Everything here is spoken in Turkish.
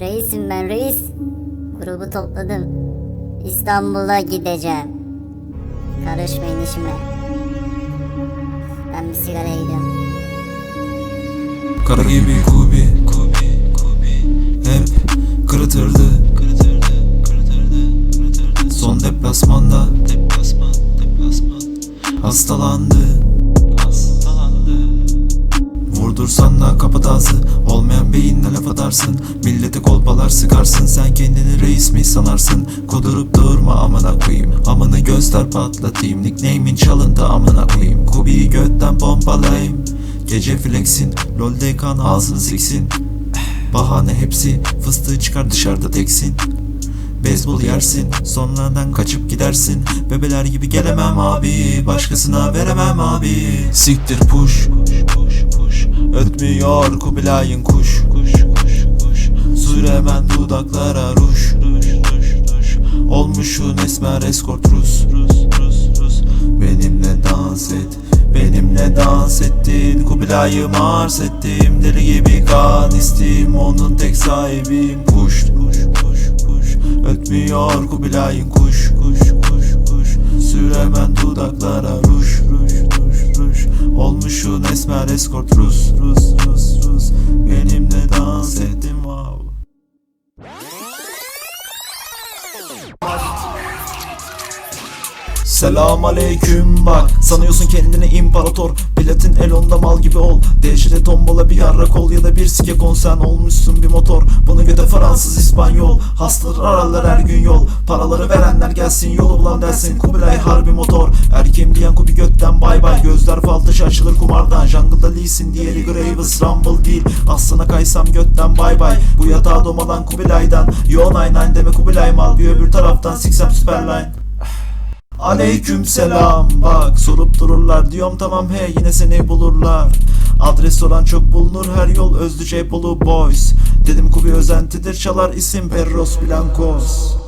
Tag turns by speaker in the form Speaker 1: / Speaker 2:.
Speaker 1: Reisim ben reis. Grubu topladım. İstanbul'a gideceğim. Karışmayın işime. Ben bir sigaraya gidiyorum.
Speaker 2: Kara gibi kubi Kubi Kubi Hep kırıtırdı Kırıtırdı Kırıtırdı Kırıtırdı Son deplasmanda Deplasman Deplasman Hastalandı Vurdursan da kapat ağzı Olmayan beyinle laf atarsın. Milleti kolpalar sıkarsın. Sen kendini reis mi sanarsın? Kudurup durma amına koyayım. Amını göster patlatayım. Nickname'in çalındı amına koyayım. Kubiyi götten pompalayayım. Gece flexin. Lol'de kan ağzını siksin. Bahane hepsi. Fıstığı çıkar dışarıda teksin. Beyzbol yersin. Sonradan kaçıp gidersin. Bebeler gibi gelemem abi. Başkasına veremem abi. Siktir push Push push Ötmüyor Kubilay'ın kuş. Kuş kuş kuş Süremen dudaklara ruş Ruş ruş ruş Olmuşun esmer eskort Rus. Rus Rus Rus Benimle dans et Benimle dans ettin. Kubilay'ı mars ettim. Deli gibi kan istim. Onun tek sahibim Push push push push Ötmüyor Kubilay'ın kuş. Kuş kuş kuş Süremen dudaklara ruş ruş esmer eskort Rus Rus Rus Rus. Benimle dans ettim wow Selam aleyküm bak. Sanıyorsun kendini imparator. Platin elonda mal gibi ol. Dehşete tombola bir yarra kol Ya da bir sike konsen olmuşsun bir motor. Bunu göte Fransız İspanyol. Hastalar ararlar her gün yol. Paraları verenler gelsin yolu bulan dersin. Kubilay harbi motor. Erkeğim diyen kubi götten bay bay. Gözler fal dışı açılır kumardan. Jungle'da Lee'sin diğeri Graves Rumble değil. Aslına kaysam götten bay bay. Bu yatağa domalan Kubilay'dan. Yo 99 deme Kubilay mal. Bir öbür taraftan siksem Superline Aleyküm selam. Bak sorup dururlar. Diyorum tamam he yine seni bulurlar. Adres olan çok bulunur her yol Özlü Cepolu Boys. Dedim Kubi özentidir çalar isim Perros Blancos